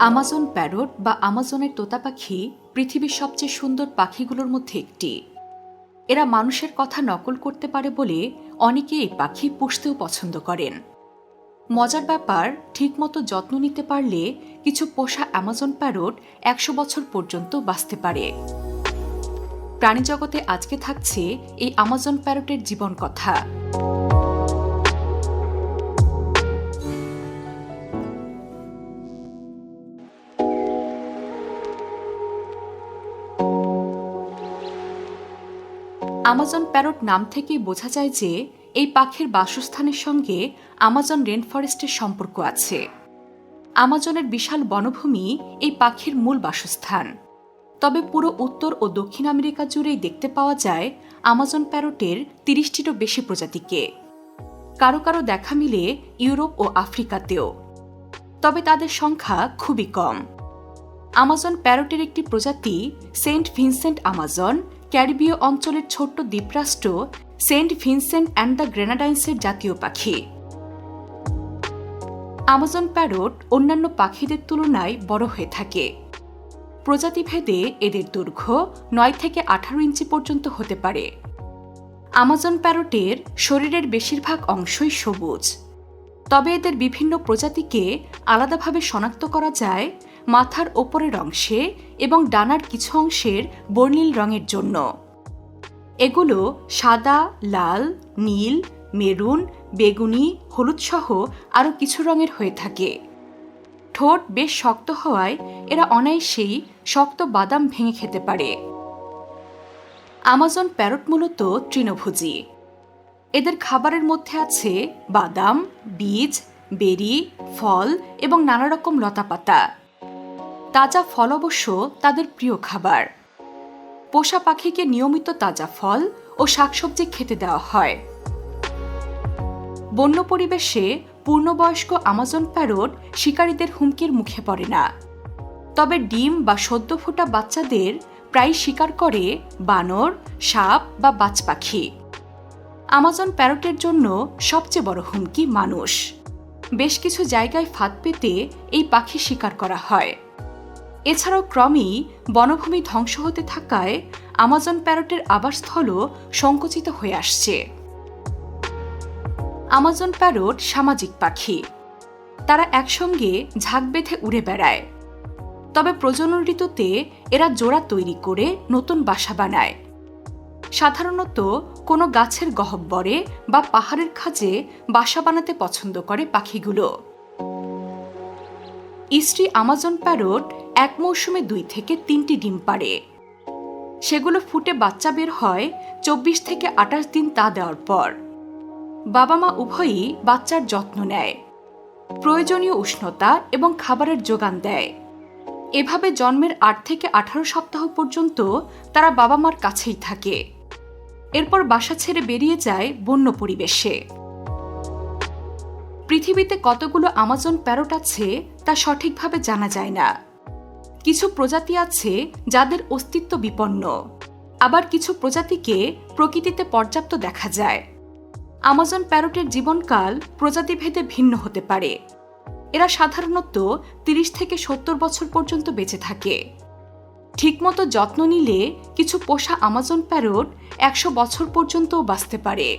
Amazon parrot বা আমাজনের তোতা পাখি পৃথিবীর সবচেয়ে সুন্দর পাখিগুলোর মধ্যে একটি। এরা মানুষের কথা নকল করতে পারে বলে অনেকে এই পাখি পুষতেও পছন্দ করেন। মজার ব্যাপার, ঠিকমতো যত্ন নিতে পারলে কিছু পোষা অ্যামাজন প্যারট একশো বছর পর্যন্ত বাঁচতে পারে। প্রাণীজগতে আজকে থাকছে এই আমাজন প্যারটের জীবন কথা আমাজন প্যারট নাম থেকেই বোঝা যায় যে এই পাখির বাসস্থানের সঙ্গে আমাজন রেন ফরেস্টের সম্পর্ক আছে। আমাজনের বিশাল বনভূমি এই পাখির মূল বাসস্থান। তবে পুরো উত্তর ও দক্ষিণ আমেরিকা জুড়েই দেখতে পাওয়া যায় আমাজন প্যারটের তিরিশটিরও বেশি প্রজাতিকে। কারও কারও দেখা মিলে ইউরোপ ও আফ্রিকাতেও। তবে তাদের সংখ্যা খুবই কম। আমাজন প্যারটের একটি প্রজাতি সেন্ট ভিনসেন্ট আমাজন ক্যারিবীয় অঞ্চলের ছোট্ট দ্বীপরাষ্ট্র সেন্ট ভিনসেন্ট অ্যান্ড দ্য গ্রেনাডাইন্সের জাতীয় পাখি। আমাজন প্যারট অন্যান্য পাখিদের তুলনায় বড় হয়ে থাকে। প্রজাতিভেদে এদের দৈর্ঘ্য নয় থেকে আঠারো ইঞ্চি পর্যন্ত হতে পারে। আমাজন প্যারটের শরীরের বেশিরভাগ অংশই সবুজ। তবে এদের বিভিন্ন প্রজাতিকে আলাদাভাবে শনাক্ত করা যায় মাথার ওপরের অংশে এবং ডানার কিছু অংশের বর্ণিল রঙের জন্য। এগুলো সাদা, লাল, নীল, মেরুন, বেগুনি হলুদ সহ আরও কিছু রঙের হয়ে থাকে। ঠোঁট বেশ শক্ত হওয়ায় এরা অনায়াসেই শক্ত বাদাম ভেঙে খেতে পারে। আমাজন প্যারট মূলত তৃণভোজী। এদের খাবারের মধ্যে আছে বাদাম, বীজ, বেরি, ফল এবং নানা রকম লতাপাতা। তাজা ফল অবশ্য তাদের প্রিয় খাবার। পোষা পাখিকে নিয়মিত তাজা ফল ও শাকসবজি খেতে দেওয়া হয়। বন্য পরিবেশে পূর্ণবয়স্ক আমাজন প্যারট শিকারীদের হুমকির মুখে পড়ে না। তবে ডিম বা সদ্য ফোটা বাচ্চাদের প্রায় শিকার করে বানর, সাপ বা বাজ পাখি। আমাজন প্যারটের জন্য সবচেয়ে বড় হুমকি মানুষ। বেশ কিছু জায়গায় ফাঁদ পেতে এই পাখি শিকার করা হয়। এছাড়াও ক্রমেই বনভূমি ধ্বংস হতে থাকায় আমাজন প্যারটের আবাসস্থলও সংকুচিত হয়ে আসছে। আমাজন প্যারট সামাজিক পাখি। তারা একসঙ্গে ঝাঁক বেঁধে উড়ে বেড়ায়। তবে প্রজনন ঋতুতে এরা জোড়া তৈরি করে নতুন বাসা বানায়। সাধারণত কোনো গাছের গহব্বরে বা পাহাড়ের খাজে বাসা বানাতে পছন্দ করে পাখিগুলো। ইস্ট্রি আমাজন প্যারট এক মৌসুমে দুই থেকে তিনটি ডিম পারে সেগুলো ফুটে বাচ্চা বের হয় চব্বিশ থেকে আঠাশ দিন তা দেওয়ার পর। বাবা মা উভয়ই বাচ্চার যত্ন নেয়, প্রয়োজনীয় উষ্ণতা এবং খাবারের যোগান দেয়। এভাবে জন্মের আট থেকে আঠারো সপ্তাহ পর্যন্ত তারা বাবা মার কাছেই থাকে। এরপর বাসা ছেড়ে বেরিয়ে যায় বন্য পরিবেশে। পৃথিবীতে কতগুলো আমাজন প্যারট আছে তা সঠিকভাবে জানা যায় না। কিছু প্রজাতি আছে যাদের অস্তিত্ব বিপন্ন। আবার কিছু প্রজাতিকে প্রকৃতিতে পর্যাপ্ত দেখা যায়। আমাজন প্যারটের জীবনকাল প্রজাতিভেদে ভিন্ন হতে পারে। এরা সাধারণত তিরিশ থেকে সত্তর বছর পর্যন্ত বেঁচে থাকে। ঠিকমতো যত্ন নিলে কিছু পোষা আমাজন প্যারট একশো বছর পর্যন্তও বাঁচতে পারে।